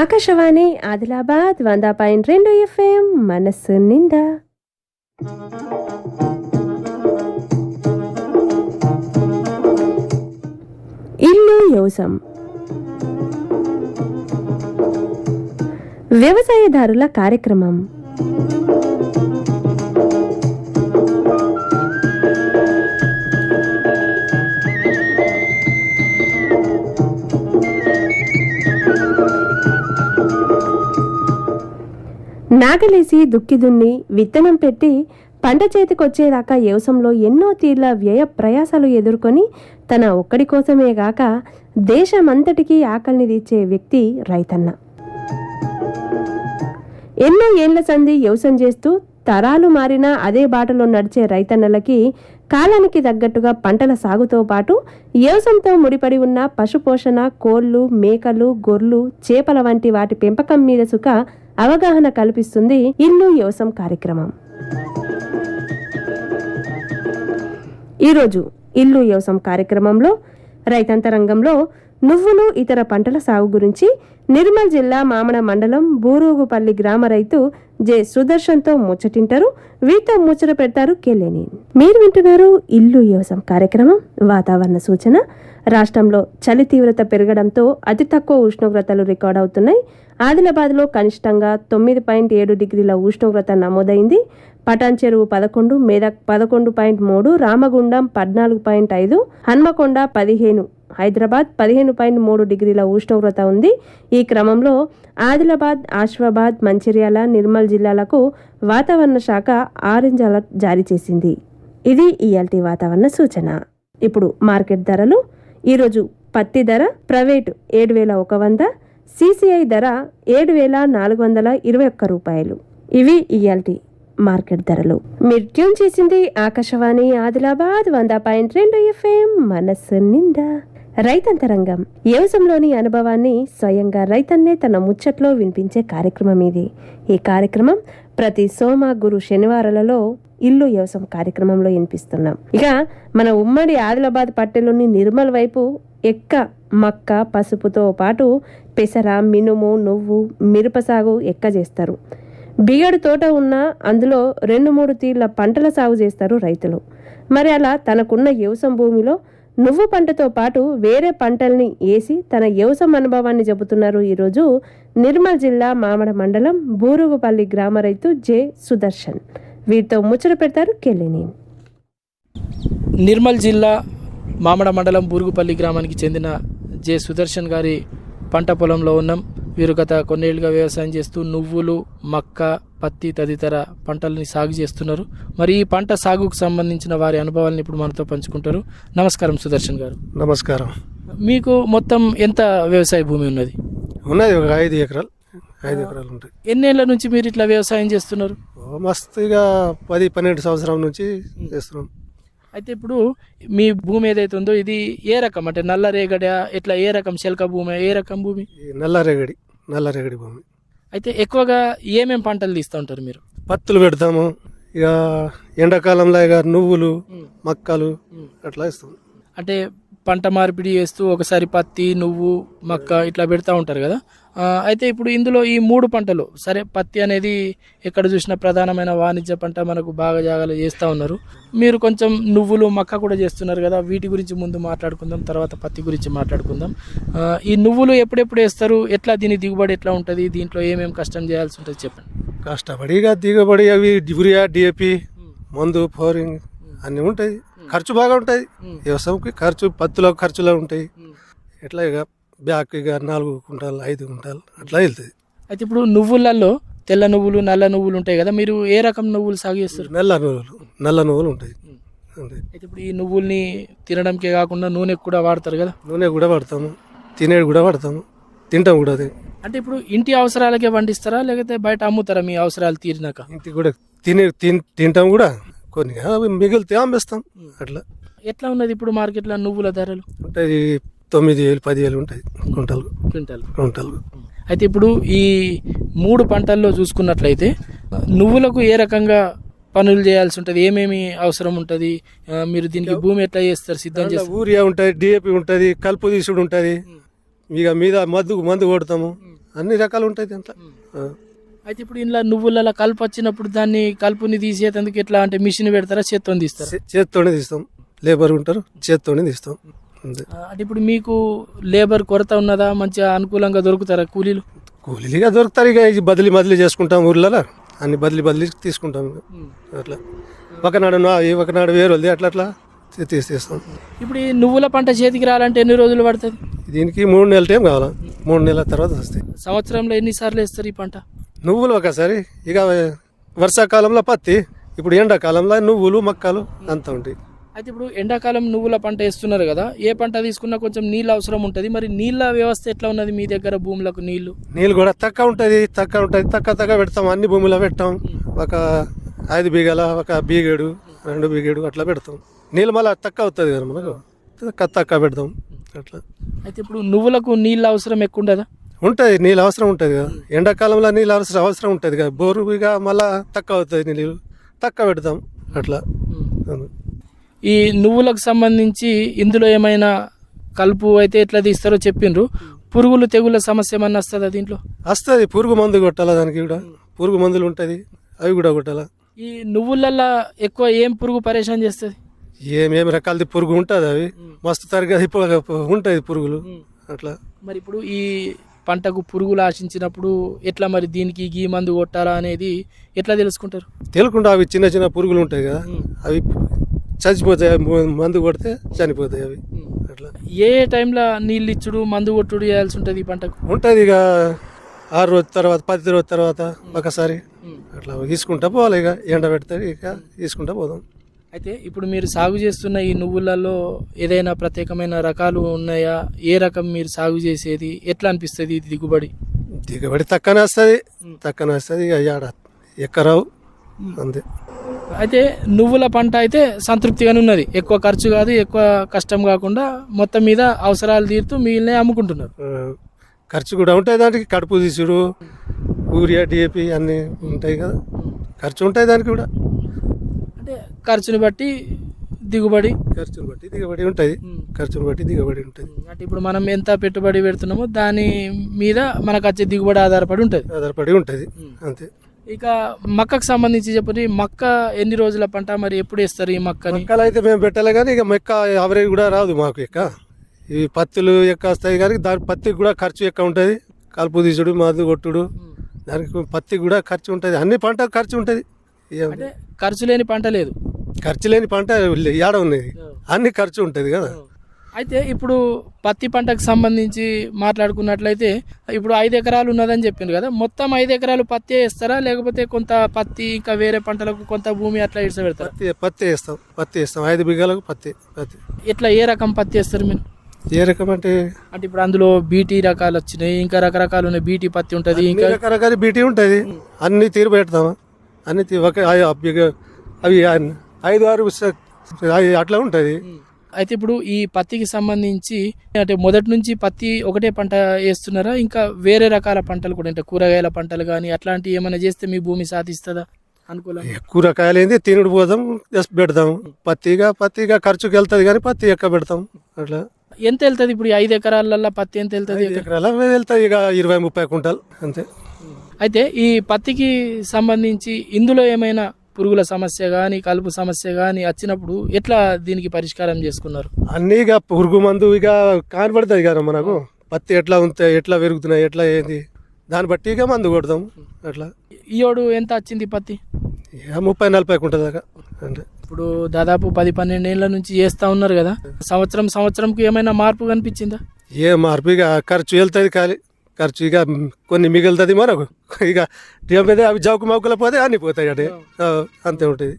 ఆకాశవాణి ఆదిలాబాద్ వంద పాయింట్ రెండు ఎఫ్ఎం మనస్సు నిండా. ఇల్లు వ్యవసాయం వ్యవసాయదారుల కార్యక్రమం. నాగలేసి దుక్కి దున్ని విత్తనం పెట్టి పంట చేతికొచ్చేదాకా యవసంలో ఎన్నో తీర్ల వ్యయ ప్రయాసాలు ఎదుర్కొని తన ఒక్కడి కోసమే గాక దేశమంతటికీ ఆకలిని తీర్చే వ్యక్తి రైతన్న. ఎన్నో ఏండ్ల సంధి వ్యవసాయం చేస్తూ తరాలు మారినా అదే బాటలో నడిచే రైతన్నలకి కాలానికి తగ్గట్టుగా పంటల సాగుతో పాటు యవసంతో ముడిపడి ఉన్న పశుపోషణ కోళ్ళు మేకలు గొర్రెలు చేపల వంటి వాటి పెంపకం మీద సుఖ అవగాహన కల్పిస్తుంది ఇల్లు యోసం కార్యక్రమం. ఈరోజు ఇల్లు వ్యవసాయం కార్యక్రమంలో రైతాంతరంగంలో నువ్వులు ఇతర పంటల సాగు గురించి నిర్మల్ జిల్లా మామడ మండలం బూరుగుపల్లి గ్రామ రైతు జె సుదర్శన్తో ముచ్చటింటారు. వీతో ముచ్చట పెడతారు కెలేని మీరు వింటున్నారు ఇల్లు వ్యవసాయం కార్యక్రమం వాతావరణ సూచన. రాష్ట్రంలో చలి తీవ్రత పెరగడంతో అతి తక్కువ ఉష్ణోగ్రతలు రికార్డ్ అవుతున్నాయి. ఆదిలాబాద్లో కనిష్టంగా తొమ్మిది పాయింట్ ఏడు డిగ్రీల ఉష్ణోగ్రత నమోదైంది. పటాన్ చెరువు పదకొండు మేదక్ పదకొండు పాయింట్ మూడు రామగుండం పద్నాలుగు పాయింట్ ఐదు హన్మకొండ పదిహేను హైదరాబాద్ పదిహేను పాయింట్ మూడు డిగ్రీల ఉష్ణోగ్రత ఉంది. ఈ క్రమంలో ఆదిలాబాద్ ఆశ్వాబాద్ మంచిర్యాల నిర్మల్ జిల్లాలకు వాతావరణ శాఖ ఆరెంజ్ అలర్ట్ జారీ చేసింది. ఇది ఇయాల్టి వాతావరణ సూచన. ఇప్పుడు మార్కెట్ ధరలు. ఈరోజు పత్తి ధర ప్రైవేట్ ఏడు వేల ఒక వంద సిసిఐ ధర ఏడు వేల నాలుగు వందల ఇరవై ఒక్క రూపాయలు. ఇవి ఇయాల్టి మార్కెట్ ధరలు. మీరు ట్యూన్ చేసింది ఆకాశవాణి ఆదిలాబాద్ వంద పాయింట్ రెండు ఎఫ్ఎం మనస్సు నిండా. రైతంతరంగం. వ్యవసంలోని అనుభవాన్ని స్వయంగా రైతన్నే తన ముచ్చట్లో వినిపించే కార్యక్రమం ఇది. ఈ కార్యక్రమం ప్రతి సోమ గురు శనివారాలలో ఇల్లు వ్యవసాయం కార్యక్రమంలో వినిపిస్తున్నాం. ఇక మన ఉమ్మడి ఆదిలాబాద్ పట్టెలోని నిర్మల్ వైపు ఎక్క మక్క పసుపుతో పాటు పెసర మినుము నువ్వు మిరప సాగు ఎక్క చేస్తారు. బిగడు తోట ఉన్న అందులో రెండు మూడు తీర్ల పంటల సాగు చేస్తారు రైతులు. మరి అలా తనకున్న యవసం భూమిలో నువ్వు పంటతో పాటు వేరే పంటల్ని వేసి తన యవసం అనుభవాన్ని చెబుతున్నారు ఈరోజు నిర్మల్ జిల్లా మామడ మండలం బూరుగుపల్లి గ్రామ రైతు జె సుదర్శన్. వీరితో ముచ్చట పెడతారు కెళ్ళిని నిర్మల్ జిల్లా మామడ మండలం బూరుగుపల్లి గ్రామానికి చెందిన జె సుదర్శన్ గారి పంట పొలంలో ఉన్నాం. వీరు గత కొన్నేళ్ళుగా వ్యవసాయం చేస్తూ నువ్వులు మక్క పత్తి తదితర పంటల్ని సాగు చేస్తున్నారు. మరి ఈ పంట సాగుకు సంబంధించిన వారి అనుభవాలను ఇప్పుడు మనతో పంచుకుంటారు. నమస్కారం సుదర్శన్ గారు. నమస్కారం. మీకు మొత్తం ఎంత వ్యవసాయ భూమి ఉన్నది? ఉన్నది ఒక ఐదు ఎకరాలు. ఐదు ఎకరాలు ఉంటాయి. ఎన్నేళ్ళ నుంచి మీరు ఇట్లా వ్యవసాయం చేస్తున్నారు? మస్తుగా పది పన్నెండు సంవత్సరం నుంచి చేస్తున్నాం. అయితే ఇప్పుడు మీ భూమి ఏదైతే ఉందో ఇది ఏ రకం? అంటే నల్ల రేగడ ఇట్లా ఏ రకం శెల్క భూమి ఏ రకం భూమి? ఈ నల్లరేగడి నల్లరేగడి భూమి. అయితే ఎక్కువగా ఏమేం పంటలు తీస్తూ ఉంటారు మీరు? పత్తులు పెడతాము. ఇక ఎండాకాలంలో ఇక నువ్వులు మక్కలు అట్లా ఇస్తాం అంటే పంట మార్పిడి చేస్తూ ఒకసారి పత్తి నువ్వు మక్క ఇట్లా పెడతా ఉంటారు కదా. అయితే ఇప్పుడు ఇందులో ఈ మూడు పంటలు సరే పత్తి అనేది ఎక్కడ చూసినా ప్రధానమైన వాణిజ్య పంట మనకు బాగా జాగాలో చేస్తూ ఉన్నారు. మీరు కొంచెం నువ్వులు మక్క కూడా చేస్తున్నారు కదా వీటి గురించి ముందు మాట్లాడుకుందాం తర్వాత పత్తి గురించి మాట్లాడుకుందాం. ఈ నువ్వులు ఎప్పుడెప్పుడు వేస్తారు? ఎట్లా దీని దిగుబడి ఎట్లా ఉంటుంది? దీంట్లో ఏమేమి కష్టం చేయాల్సి ఉంటుంది చెప్పండి. కష్టపడిగా దిగుబడి అవి యూరియా డిఏపి మందు ఫోరింగ్ అన్నీ ఉంటాయి. ఖర్చు బాగా ఉంటుంది వ్యవసాయంకి ఖర్చు పత్తులో ఖర్చులో ఉంటాయి. ఎట్లా ఇక బ్యాక్ ఇక నాలుగు కుంటాలు ఐదు కుంటాలు అట్లా వెళ్తుంది అయితే ఇప్పుడు నువ్వులలో తెల్ల నువ్వులు నల్ల నువ్వులు ఉంటాయి కదా మీరు ఏ రకం నువ్వులు సాగు చేస్తారు? నల్ల నువ్వులు నల్ల నువ్వులు ఉంటాయి. అయితే ఇప్పుడు ఈ నువ్వుల్ని తినడానికే కాకుండా నూనె కూడా వాడతారు కదా? నూనె కూడా వాడతాము తినేది కూడా వాడతాము తింటాం కూడా అది. అంటే ఇప్పుడు ఇంటి అవసరాలకే పండిస్తారా లేకపోతే బయట అమ్ముతారా మీ అవసరాలు తీరినాక? ఇంటికి కూడా తినే తిన్- తింటాం కూడా. కొన్ని అవి మిగిలితే అమ్మేస్తాం. అట్లా. ఎట్లా ఉన్నది ఇప్పుడు మార్కెట్లో నువ్వుల ధరలు? ఉంటాయి తొమ్మిది వేలు పది వేలు ఉంటాయి కుంటలు క్వింటాల్. కుంటలు అయితే ఇప్పుడు ఈ మూడు పంటల్లో చూసుకున్నట్లయితే నువ్వులకు ఏ రకంగా పనులు చేయాల్సి ఉంటుంది? ఏమేమి అవసరం ఉంటుంది? మీరు దీనికి భూమి ఎట్లా చేస్తారు? సిద్ధం చేస్తారు. యూరియా ఉంటుంది డిఏపి ఉంటుంది కలుపు తీసుడు ఉంటుంది. ఇక మీద మందు మందు కొడతాము. అన్ని రకాలు ఉంటాయి ఆ. అయితే ఇప్పుడు ఇంట్లో నువ్వులలో కలుపు వచ్చినప్పుడు దాన్ని కలుపుని తీసేందుకు ఎట్లా అంటే మిషన్ పెడతారా చేత్తో తీస్తారా? చేత్తోనే తీస్తాం. లేబర్ ఉంటారు చేత్తోనే తీస్తాం. అంటే ఇప్పుడు మీకు లేబర్ కొరత ఉన్నదా? మంచిగా అనుకూలంగా దొరుకుతారా కూలీలు? కూలీగా దొరుకుతారు ఇక బదిలీ బదిలీ చేసుకుంటాం ఊర్లలో. అన్ని బదిలీ బదిలీ తీసుకుంటాం. అట్లా. ఒకనాడు ఒకనాడు వేరు వదిలి అట్లా అట్లా తీ- తీసి తీస్తాం. ఇప్పుడు ఈ నువ్వుల పంట చేతికి రావాలంటే ఎన్ని రోజులు పడుతుంది? దీనికి మూడు నెలల టైం కావాలా? మూడు నెలల తర్వాత వస్తాయి. సంవత్సరంలో ఎన్నిసార్లు వేస్తారు ఈ పంట? నువ్వులు ఒకసారి. ఇక వర్షాకాలంలో పత్తి ఇప్పుడు ఎండాకాలంలో నువ్వులు మక్కలు అంతా ఉంటాయి. అయితే ఇప్పుడు ఎండాకాలం నువ్వుల పంట వేస్తున్నారు కదా ఏ పంట తీసుకున్నా కొంచెం నీళ్ళు అవసరం ఉంటుంది. మరి నీళ్ళ వ్యవస్థ ఎట్లా ఉన్నది మీ దగ్గర భూములకు నీళ్ళు నీళ్ళు కూడా తక్కువ ఉంటుంది తక్కువ ఉంటుంది తక్కువ తక్కువ పెడతాం. అన్ని భూమిలో పెట్టాం. ఒక ఐదు బీగల ఒక బీగేడు రెండు బీగేడు అట్లా పెడతాం. నీళ్ళు మళ్ళీ తక్కువ అవుతుంది కదా మనకు. తక్కువ పెడతాం. అట్లా. అయితే ఇప్పుడు నువ్వులకు నీళ్ళ అవసరం ఎక్కువ ఉండదా? ఉంటుంది నీళ్ళు అవసరం ఉంటుంది కదా. ఎండాకాలంలో నీళ్ళు అవసరం అవసరం ఉంటుంది కదా. బోరు ఇక మళ్ళీ తక్కువ అవుతుంది నీళ్ళు. తక్కువ పెడతాం అట్లా. ఈ నువ్వులకు సంబంధించి ఇందులో ఏమైనా కలుపు అయితే ఎట్లా తీస్తారో చెప్పిండ్రు పురుగులు తెగుల సమస్య ఏమన్నా వస్తుందా దీంట్లో? వస్తుంది. పురుగు మందు కొట్టాలా దానికి కూడా. పురుగు మందులు ఉంటుంది. అవి కూడా కొట్టాలా. ఈ నువ్వులల్లో ఎక్కువ ఏం పురుగు పరేషాన్ చేస్తుంది? ఏమేమి రకాలది పురుగు ఉంటుంది అవి. మస్తు తరగతి ఉంటుంది పురుగులు. అట్లా. మరి ఇప్పుడు ఈ పంటకు పురుగులు ఆశించినప్పుడు ఎట్లా మరి దీనికి గీ మందు కొట్టాలా అనేది ఎట్లా తెలుసుకుంటారు? తెలుకుండా అవి చిన్న చిన్న పురుగులు ఉంటాయి కదా అవి చచ్చిపోతాయి మందు కొడితే చనిపోతాయి అవి. అట్లా. ఏ ఏ టైంలో నీళ్ళు ఇచ్చుడు మందు కొట్టుడు చేయాల్సి ఉంటుంది ఈ పంటకు? ఉంటుంది ఇక ఆరు రోజు తర్వాత పది రోజు తర్వాత ఒకసారి అట్లా తీసుకుంటా పోవాలి ఇక ఎండ పెడతాయి ఇక తీసుకుంటా పోదాం. అయితే ఇప్పుడు మీరు సాగు చేస్తున్న ఈ నువ్వులలో ఏదైనా ప్రత్యేకమైన రకాలు ఉన్నాయా? ఏ రకం మీరు సాగు చేసేది? ఎట్లా అనిపిస్తుంది ఇది దిగుబడి? దిగబడి తక్కనే వస్తుంది. తక్కనే వస్తుంది ఎక్కరావు? అంతే. అయితే నువ్వుల పంట అయితే సంతృప్తిగానే ఉన్నది. ఎక్కువ ఖర్చు కాదు ఎక్కువ కష్టం కాకుండా మొత్తం మీద అవసరాలు తీరుతూ మిగిలిన అమ్ముకుంటున్నారు. ఖర్చు కూడా ఉంటాయి దానికి. కడుపు తీసుడు యూరియా డిఏపి అన్నీ ఉంటాయి కదా. ఖర్చు ఉంటాయి దానికి కూడా. ఖర్చుని బట్టి దిగుబడి. ఖర్చును బట్టి దిగబడి ఉంటుంది. ఖర్చును బట్టి దిగబడి ఉంటుంది. అంటే ఇప్పుడు మనం ఎంత పెట్టుబడి పెడుతున్నామో దాని మీద మనకు వచ్చే దిగుబడి ఆధారపడి ఉంటుంది. ఆధారపడి ఉంటుంది. అంతే. ఇక మక్కకు సంబంధించి చెప్పండి మక్క ఎన్ని రోజుల పంట మరి ఎప్పుడు వేస్తారు ఈ మక్కని? మొక్కలు అయితే మేము పెట్టాలి కానీ ఇక మెక్క అవరేజ్ కూడా రాదు మాకు ఇక. ఇవి పత్తులు ఎక్క వస్తాయి కానీ దాని పత్తికి కూడా ఖర్చు ఎక్కువ ఉంటుంది. కలుపు తీసుడు మందు కొట్టుడు దానికి పత్తికి కూడా ఖర్చు ఉంటుంది. అన్ని పంట ఖర్చు ఉంటుంది. అంటే ఖర్చు లేని పంట లేదు. ఖర్చు లేని పంట ఏడ ఉన్నది? అన్ని ఖర్చు ఉంటుంది కదా. అయితే ఇప్పుడు పత్తి పంటకు సంబంధించి మాట్లాడుకున్నట్లయితే ఇప్పుడు ఐదు ఎకరాలు ఉన్నదని చెప్పిండ్రు కదా. మొత్తం ఐదు ఎకరాలు పత్తి వేస్తారా? లేకపోతే కొంత పత్తి ఇంకా వేరే పంటలకు కొంత భూమి అట్లా ఇడిస పెడతారా పత్తి పత్తి వేస్తాం. పత్తి వేస్తాం. ఐదు బిగ్గలకు పత్తి పత్తి. ఇట్లా ఏ రకం పత్తి వేస్తారు మీరు? ఏ రకం అంటే? అంటే ఇప్పుడు అందులో బీటీ రకాలు వచ్చినాయి ఇంకా రకరకాలు ఉన్నాయి. బీటీ పత్తి ఉంటుంది ఇంకా రకరకాల బీటీ ఉంటుంది. అన్ని తీరు పెడతాం అన్ని అవి అన్ని- ఐదు ఆరు అట్లా ఉంటుంది. అయితే ఇప్పుడు ఈ పత్తికి సంబంధించి అంటే మొదటి నుంచి పత్తి ఒకటే పంట వేస్తున్నారా? ఇంకా వేరే రకాల పంటలు కూడా అంటే కూరగాయల పంటలు కానీ అట్లాంటివి ఏమైనా చేస్తే మీ భూమి సాధిస్తుందా? అనుకూలం కూరగాయలు ఏంది తినుడు పోదాం జస్ట్ పెడతాం పత్తిగా పత్తిగా ఖర్చుకి వెళ్తుంది కానీ పత్తి ఎక్క పెడతాం. అట్లా. ఎంత వెళ్తుంది ఇప్పుడు ఈ ఐదు ఎకరాలల్లో పత్తి ఎంత వెళ్తుంది ఎకరాల వెళ్తాయి ఇక ఇరవై ముప్పై కుంటలు అంతే. అయితే ఈ పత్తికి సంబంధించి ఇందులో ఏమైనా పురుగుల సమస్య కానీ కలుపు సమస్య కానీ వచ్చినప్పుడు ఎట్లా దీనికి పరిష్కారం చేసుకున్నారు? అన్నీ ఇక పురుగు మందు ఇక కనబడుతుంది కదా మనకు. పత్తి ఎట్లా ఉంటాయి ఎట్లా పెరుగుతున్నాయి ఎట్లా ఏంది? దాన్ని బట్టి ఇక మందు కొడతాం. అట్లా. ఈయోడు ఎంత వచ్చింది పత్తి? ముప్పై నలభై దాకా. అంటే. ఇప్పుడు దాదాపు పది పన్నెండు ఏళ్ళ నుంచి చేస్తా ఉన్నారు కదా. సంవత్సరం సంవత్సరంకి ఏమైనా మార్పు కనిపించిందా? ఏ మార్పు ఇక ఖర్చు వెళ్తుంది ఖాళీ. ఖర్చు ఇక కొన్ని మిగులుతుంది మనకు. ఇక టీఎం మీద అవి జౌకు మౌకుల పోతే అన్ని పోతాయి అంటే. అంతే ఉంటుంది.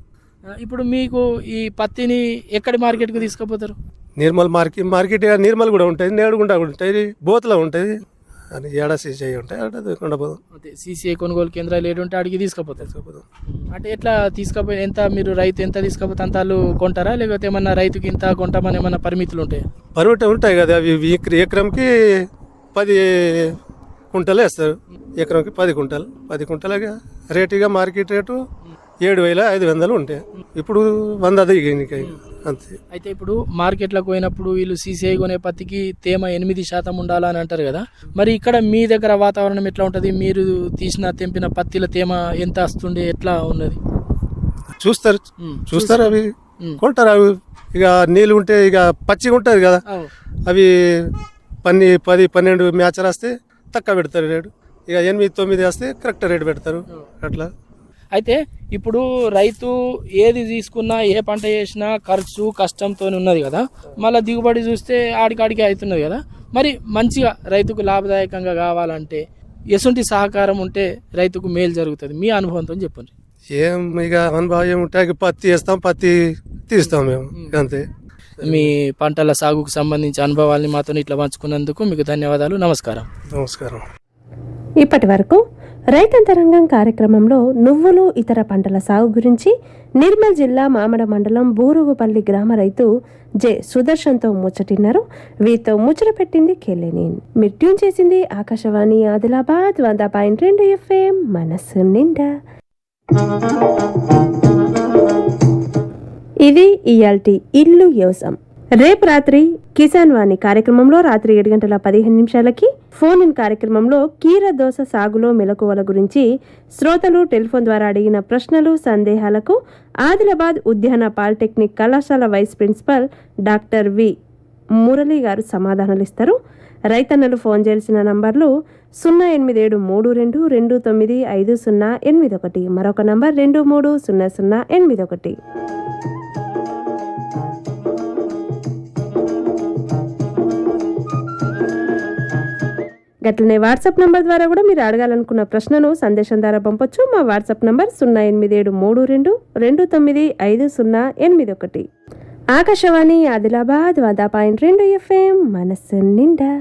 ఇప్పుడు మీకు ఈ పత్తిని ఎక్కడి మార్కెట్కి తీసుకుపోతారు? నిర్మల్ మార్కెట్ మార్కెట్ నిర్మల్ కూడా ఉంటుంది నేడుగుండా కూడా ఉంటుంది బోతులో ఉంటుంది. అని ఏడాసి చేయి ఉంటాయి తీసుకుండా పోదాం అంటే సీసీఐ కొనుగోలు కేంద్రాలు ఏడుంటే అడిగి తీసుకుపోతారు. తీసుకుపోదాం. అంటే ఎట్లా తీసుకపోయి ఎంత మీరు రైతు ఎంత తీసుకపోతే అంత వాళ్ళు కొంటారా? లేకపోతే ఏమన్నా రైతుకి ఇంత కొంటామని ఏమన్నా పరిమితులు ఉంటాయా? పర్మిట్ ఉంటాయి కదా అవి ఎకర- ఎకరంకి పది కుంటలు వేస్తారు. ఎకరంకి పది కుంటలు. పది కుంటలుగా రేటుగా మార్కెట్ రేటు ఏడు వేల ఐదు వందలు ఉంటాయి. ఇప్పుడు వంద దిగి అంతే. అయితే ఇప్పుడు మార్కెట్లకు పోయినప్పుడు వీళ్ళు సీసీఐ కొనే పత్తికి తేమ ఎనిమిది శాతం ఉండాలని అంటారు కదా. మరి ఇక్కడ మీ దగ్గర వాతావరణం ఎట్లా ఉంటుంది? మీరు తీసిన తెంపిన పత్తిల తేమ ఎంత వస్తుండే ఎట్లా ఉన్నది? చూస్తారు. చూస్తారు అవి. కొంటారు అవి. ఇక నీళ్ళు ఉంటే ఇక పచ్చిగా ఉంటుంది కదా. అవి పన్ని పది పన్నెండు మ్యాచ్ రాస్తే తక్కువ పెడతారు రేటు. ఇక ఎనిమిది తొమ్మిది వేస్తే కరెక్ట్ రేటు పెడతారు. అట్లా. అయితే ఇప్పుడు రైతు ఏది తీసుకున్నా ఏ పంట చేసినా ఖర్చు కష్టంతో ఉన్నది కదా. మళ్ళీ దిగుబడి చూస్తే ఆడికాడికి అవుతున్నది కదా. మరి మంచిగా రైతుకు లాభదాయకంగా కావాలంటే ఎసుంటి సహకారం ఉంటే రైతుకు మేలు జరుగుతుంది. మీ అనుభవంతో చెప్పండి. ఏం ఇక అనుభవం ఏముంటే ఇక పత్తి వేస్తాం పత్తి తీస్తాం మేము. అంతే. మీ పంటల సాగుకు సంబంధించి అనుభవాల్ని మాతో ఇట్లా పంచుకున్నందుకు మీకు ధన్యవాదాలు. నమస్కారం. నమస్కారం. ఇప్పటి వరకు రైతంతరంగం కార్యక్రమంలో నువ్వులు ఇతర పంటల సాగు గురించి నిర్మల్ జిల్లా మామడ మండలం బూరుగుపల్లి గ్రామ రైతు జె సుదర్శన్తో ముచ్చటిన్నారు. వీరితో ముచ్చట పెట్టింది కెలెనిన్ మీరు ట్యూన్ చేసింది ఆకాశవాణి ఆదిలాబాద్ వంద పాయింట్ రెండు ఎఫ్ఎం. మనస్సు నిండా. ఇది ఇయాల్టీ ఇల్లు వ్యవసాయం. రేపు రాత్రి కిసాన్ వాణి కార్యక్రమంలో రాత్రి ఏడు గంటల పదిహేను నిమిషాలకి ఫోన్ ఇన్ కార్యక్రమంలో కీర దోస సాగులో మెలకువల గురించి శ్రోతలు టెలిఫోన్ ద్వారా అడిగిన ప్రశ్నలు సందేహాలకు ఆదిలాబాద్ ఉద్యాన పాలిటెక్నిక్ కళాశాల vice principal doctor V Murali garu సమాధానాలు ఇస్తారు. రైతన్నలు ఫోన్ చేయాల్సిన నంబర్లు సున్నా ఎనిమిది ఏడు మూడు రెండు రెండు తొమ్మిది ఐదు సున్నా ఎనిమిది ఒకటి. మరొక నంబర్ రెండు మూడు సున్నా సున్నా ఎనిమిది ఒకటి. గట్లనే వాట్సాప్ నంబర్ ద్వారా కూడా మీరు అడగాలనుకున్న ప్రశ్నను సందేశం ద్వారా పంపొచ్చు. మా వాట్సాప్ నంబర్ సున్నా ఎనిమిది ఏడు మూడు రెండు రెండు తొమ్మిది ఐదు సున్నా ఎనిమిది ఒకటి. ఆకాశవాణి ఆదిలాబాద్ వంద పాయింట్ రెండు ఎఫ్ఎం మనస్సు నిండా.